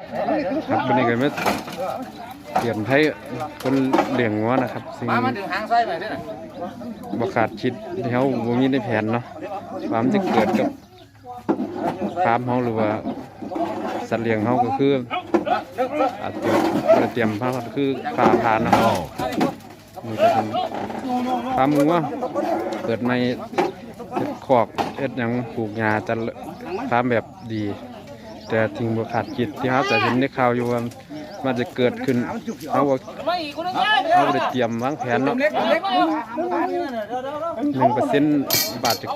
ครับวันนี้ก็มาเปลี่ยนให้คนเลี้ยงงัวนะครับสิ่งมามันถึงหางไส้ไปด้วยนะบขาดคิดที่เขาบ่มีในแผนเนาะความนจะเกิดกับฟาร์มเขาหรือว่าสัตว์เลี้ยงเขาก็คืออาจจะบ่ได้เตรียมพาก็คือผ่าพานนะครับนี่ก็เป็นฟาร์มงัวเปิดไม่เฮ็ดคอกเอ็ดหยังปลูกหญ้าจะฟาร์มแบบดี แต่ทิ้งบ่ขาดคิดที่เขาจะเห็นในข่าวอยู่ว่ามันจะเกิดขึ้นเขาว่าไม่อีกคนนึงง่ายเขาได้เตรียมวางแผนเนาะหนึ่งเปอร์เซ็นต์บาทจะ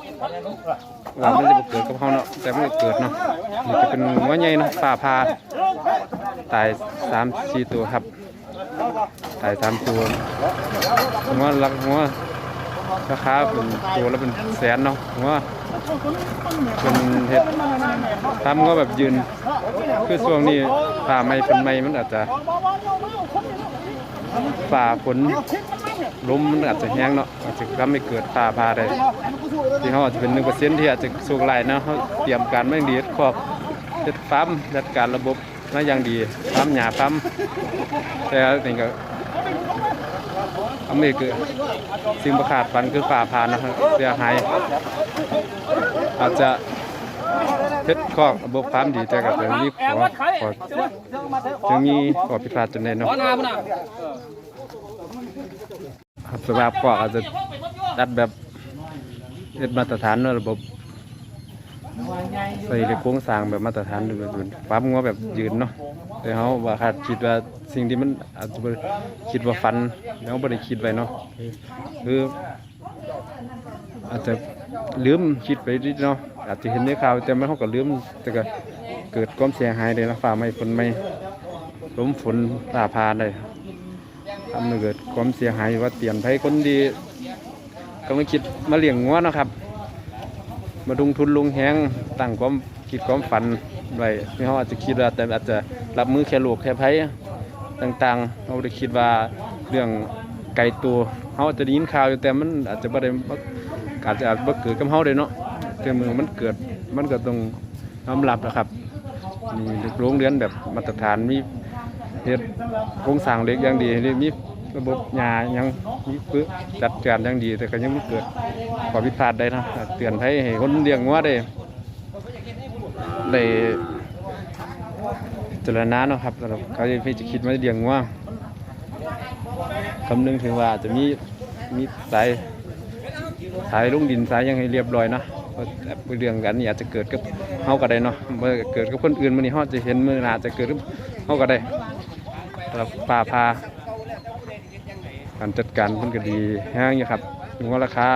ว่ามันจะเกิดกับเขาเนาะแต่ไมันก็เกิดเนาะนี่ก็เป็นหัวใหญ่เนาะป่าพาตายสามสี่ตัวครับตายสามตัวหัวลักหัวราคาเป็นตัวละเป็นแสนเนาะหัว เป็นเห็ดทำก็แบบยืน คือช่วงนี้ป่าไม้เป็นไม้มันอาจจะฝ่าฝนลมมันอาจจะแห้งเนาะอาจจะทำให้เกิดฟ้าผ่าได้ที่เขาอาจจะเป็นหนึ่งเปอร์เซ็นที่อาจจะสูงไหลายเนาะเขาเตรียมการไม่ดีครอบเจ็ดฟาร์มจัดการระบบมาอย่างดีฟาร์มหญ้าฟาร์มแต่นี่ก็ อันนี้คือสิ่งประขาดฝันคือฟ้าผ่านะครับเสียหายอาจจะเพชรคอกระบบฟามดีแต่ก็จะมีขอขอจะมีขอผิพาดจนได้เนาะขอหน้ามันอะครับสภาพก็อาจจะจัดแบบเอ็ดมาตรฐานเนอะระบบใส่ในโครงสร้างแบบมาตรฐานแบบเป็นฟ้ามัวแบบยืนเนาะแต่เขาว่าคาดคิดว่า สิ่งที่มันอาจจะบ่คิดว่าฟันแล้วไม่ได้คิดไว้เนาะคืออาจจะลืมคิดไปนิดเนาะอาจจะเห็นในข่าวแต่มันเขาก็ลืมแต่ก็เกิดความเสียหายเลยนะฟ้าไม่ฝนไม่ล้มฝนฟ้าพาได้ทำให้เกิดความเสียหายว่าเตียนภัยคนดีกำลังคิดมาเลี้ยงงัวนะครับ มาลงทุนลงแหงตั้งความคิดความฝันไว้ที่เขาอาจจะคิดว่าแต่อาจจะรับมือแค่โลกแค่ภัย ต่างๆเขาได้คิดว่าเรื่องไกลตัวเขาอาจจะได้ยินข่าวอยู่แต่มันอาจจะไม่ได้บ่อาจจะอาจบ่เกิดกับเขาเลยเนาะแต่เมื่อมันเกิดมันก็ต้องยอมรับนะครับมีโรงเรียนแบบมาตรฐานมีเฮ็ดโครงสร้างเล็กอย่างดีมีระบบหญ้ายังมีปื้อจัดการอย่างดี แต่ก็ยังไม่เกิดข้อผิดพลาดได้นะเตือนให้ให้คนเลี้ยงงัวได้ได้ จรณาเนาะครับแล้วเขาจะจะคิดว่าเลี้ยงงัวคำนึงถึงว่าจะมีมีสายสายลงดินสายยังให้เรียบร้อยเนาะเพราะเรื่องกันนี่อาจจะเกิดกับเฮาก็ได้เนาะเมื่อเกิดกับคนอื่นมื้อนี้เฮาจะเห็นมื้อนาจะเกิดกับเฮาก็ได้แล้วป่าพาการจัดการมันก็ดีแห้งอยู่ครับถึงว่าราคา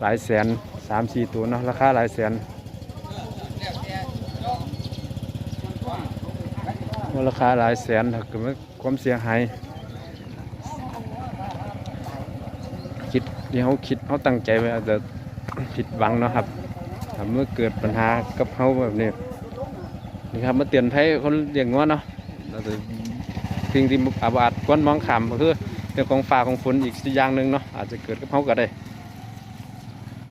หลายแสนสามสี่ตัวเนาะราคาหลายแสน ว่าราคาหลายแสนถ้าเกิดว่าความเสียหายคิดที่เขาคิดเขาตั้งใจไว้อาจจะผิดหวังเนาะครับถ้าเมื่อเกิดปัญหากับเขาแบบนี้นี่ครับมาเตือนภัยคนเลี้ยงงัวเนาะอาจะสิ่งที่อาจอาจควรมองขามก็คือเรื่องของฟ้าของฝนอีกอย่างหนึ่งเนาะอาจจะเกิดกับเขาก็ได้